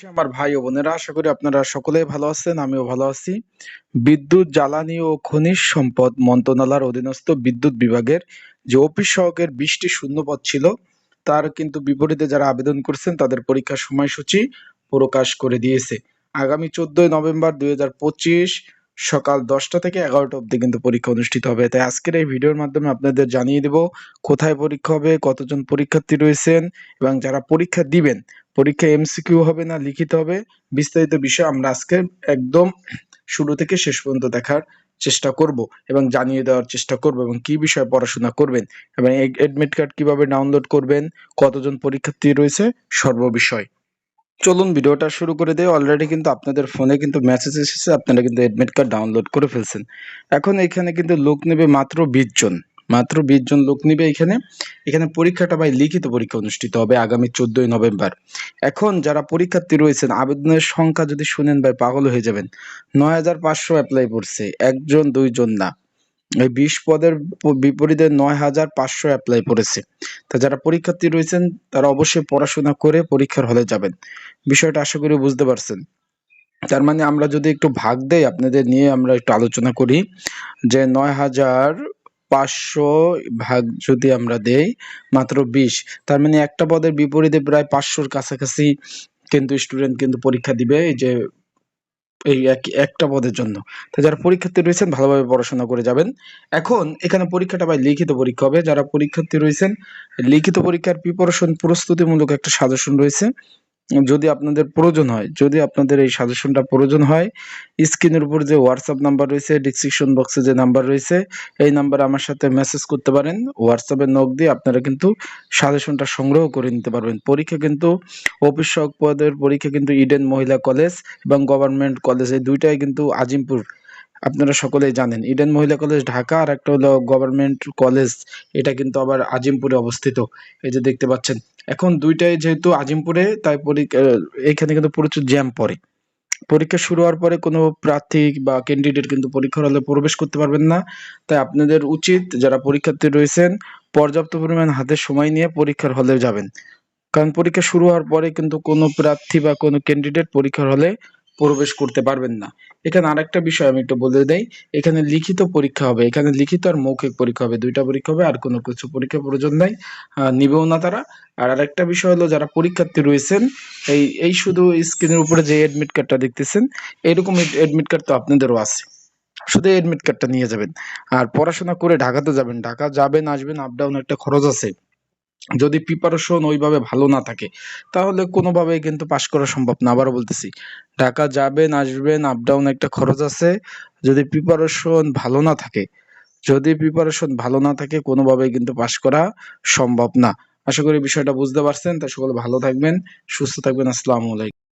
প্রবাসী আমার ভাই ও বোনেরা, আশা করি আপনারা সকলেই ভালো আছেন, আমিও ভালো আছি। বিদ্যুৎ, জ্বালানি ও খনিজ সম্পদ মন্ত্রণালয়ের অধীনস্থ বিদ্যুৎ বিভাগের যে অফিস সহকের বিশটি শূন্যপদ ছিল, তার কিন্তু বিপরীতে যারা আবেদন করছেন, তাদের পরীক্ষার সময়সূচি প্রকাশ করে দিয়েছে। আগামী চোদ্দই নভেম্বর দুই হাজার পঁচিশ সকাল দশটা থেকে এগারোটা অবধি কিন্তু পরীক্ষা অনুষ্ঠিত হবে। তাই আজকের এই ভিডিওর মাধ্যমে আপনাদের জানিয়ে দেব কোথায় পরীক্ষা হবে, কতজন পরীক্ষার্থী রয়েছেন এবং যারা পরীক্ষা দিবেন, পরীক্ষা এমসিকিউ হবে না, লিখিত হবে, বিস্তারিত বিষয় আমরা আজকে একদম শুরু থেকে শেষ পর্যন্ত দেখার চেষ্টা করব এবং জানিয়ে দেওয়ার চেষ্টা করব এবং কি বিষয়ে পড়াশোনা করবেন এবং এডমিট কার্ড কীভাবে ডাউনলোড করবেন, কতজন পরীক্ষার্থী রয়েছে সর্ববিষয় চলুন ভিডিওটা শুরু করে দেয় অলরেডি কিন্তু আপনাদের ফোনে কিন্তু মেসেজ এসেছে, আপনারা কিন্তু এডমিট কার্ড ডাউনলোড করে ফেলছেন। এখন এখানে কিন্তু লোক নেবে মাত্র বিশ জন। মাত্র বিশ জন লোক নিবে এখানে। এখানে পরীক্ষাটা ভাই লিখিত পরীক্ষা অনুষ্ঠিত হবে আগামী চোদ্দই নভেম্বর। এখন যারা পরীক্ষার্থী রয়েছেন, আবেদনের সংখ্যা যদি শুনেন ভাই পাগল হয়ে যাবেন। নয় হাজার পাঁচশো অ্যাপ্লাই করছে, একজন, দুইজন না। এই বিশ পদের বিপরীতে নয় হাজার পাঁচশো অ্যাপ্লাই করেছে। তা যারা পরীক্ষার্থী রয়েছেন, তারা অবশ্যই পড়াশোনা করে পরীক্ষার হলে যাবেন। বিষয়টা আশা করি বুঝতে পারছেন। তার মানে আমরা যদি একটু ভাগ দেই, আপনাদের নিয়ে আমরা একটু আলোচনা করি যে নয় হাজার পাঁচশো ভাগ যদি আমরা দেই, মাত্র বিশ, তার মানে একটা পদের বিপরীতে প্রায় পাঁচশোর কাছাকাছি কিন্তু স্টুডেন্ট কিন্তু পরীক্ষা দিবে। যে এই এক- একটা পদের জন্য। তো যারা পরীক্ষার্থী রয়েছেন, ভালোভাবে পড়াশোনা করে যাবেন। এখন এখানে পরীক্ষাটা ভাই লিখিত পরীক্ষা হবে। যারা পরীক্ষার্থী রয়েছেন, লিখিত পরীক্ষার প্রিপারেশন প্রস্তুতিমূলক একটা সাজেশন রয়েছে। যদি আপনাদের প্রয়োজন হয়, যদি আপনাদের এই সাজেশনটা প্রয়োজন হয়, স্ক্রিনের উপর যে হোয়াটসঅ্যাপ নাম্বার রয়েছে ডিসক্রিপশন বক্সে যে নাম্বার রয়েছে, এই নাম্বারে আমার সাথে মেসেজ করতে পারেন। হোয়াটসঅ্যাপে নক দিয়ে আপনারা কিন্তু সাজেশনটা সংগ্রহ করে নিতে পারবেন। পরীক্ষা কিন্তু অফিস সহক পদের পরীক্ষা কিন্তু ইডেন মহিলা কলেজ এবং গভর্নমেন্ট কলেজ এই দুইটাই কিন্তু আজিমপুর আপনারা সকলেই জানেন। ইডেন মহিলা কলেজ ঢাকা আর একটা হলো গভর্নমেন্ট কলেজ এটা কিন্তু আবার আজিমপুরে অবস্থিত। এই যে দেখতে পাচ্ছেন, এখন দুইটাই যেহেতু আজিমপুরে তাই পরীক্ষা এখানে কিন্তু প্রচুর জ্যাম পড়ে। পরীক্ষা শুরু হওয়ার পরে কোনো প্রার্থী বা ক্যান্ডিডেট কিন্তু পরীক্ষার হলে প্রবেশ করতে পারবেন না। তাই আপনাদের উচিত যারা পরীক্ষার্থী রয়েছেন, পর্যাপ্ত পরিমাণ হাতে সময় নিয়ে পরীক্ষার হলে যাবেন। কারণ পরীক্ষা শুরু হওয়ার পরে কিন্তু কোনো প্রার্থী বা কোনো ক্যান্ডিডেট পরীক্ষার হলে প্রবেশ করতে পারবেন না। এখানে আরেকটা বিষয় আমি একটু বলে দেই। এখানে লিখিত পরীক্ষা হবে। এখানে লিখিত আর মৌখিক পরীক্ষা হবে। দুইটা পরীক্ষা হবে, আর কোনো কিছু পরীক্ষা প্রয়োজন নাই। নিবেও না তারা। আর আরেকটা বিষয় হলো, যারা পরীক্ষার্থী রয়েছেন, এই এই শুধু স্ক্রিনের উপরে যে এডমিট কার্ডটা দেখতেছেন, এরকম এডমিট কার্ড তো আপনাদেরও আছে। শুধু এডমিট কার্ডটা নিয়ে যাবেন। আর পড়াশোনা করে ঢাকাতে যাবেন। ঢাকা যাবেন, আসবেন আপ ডাউন একটা খরচ আছে। যদি প্রিপারেশন ওইভাবে ভালো না থাকে, তাহলে কোনোভাবেই কিন্তু পাশ করা সম্ভব না। আবারও বলতেছি, ঢাকা যাবেন, আসবেন আপ ডাউন একটা খরচ আছে। যদি প্রিপারেশন ভালো না থাকে, যদি প্রিপারেশন ভালো না থাকে, কোনোভাবেই কিন্তু পাশ করা সম্ভব না। আশা করি বিষয়টা বুঝতে পারছেন তা সকলে ভালো থাকবেন, সুস্থ থাকবেন, আসসালামু আলাইকুম।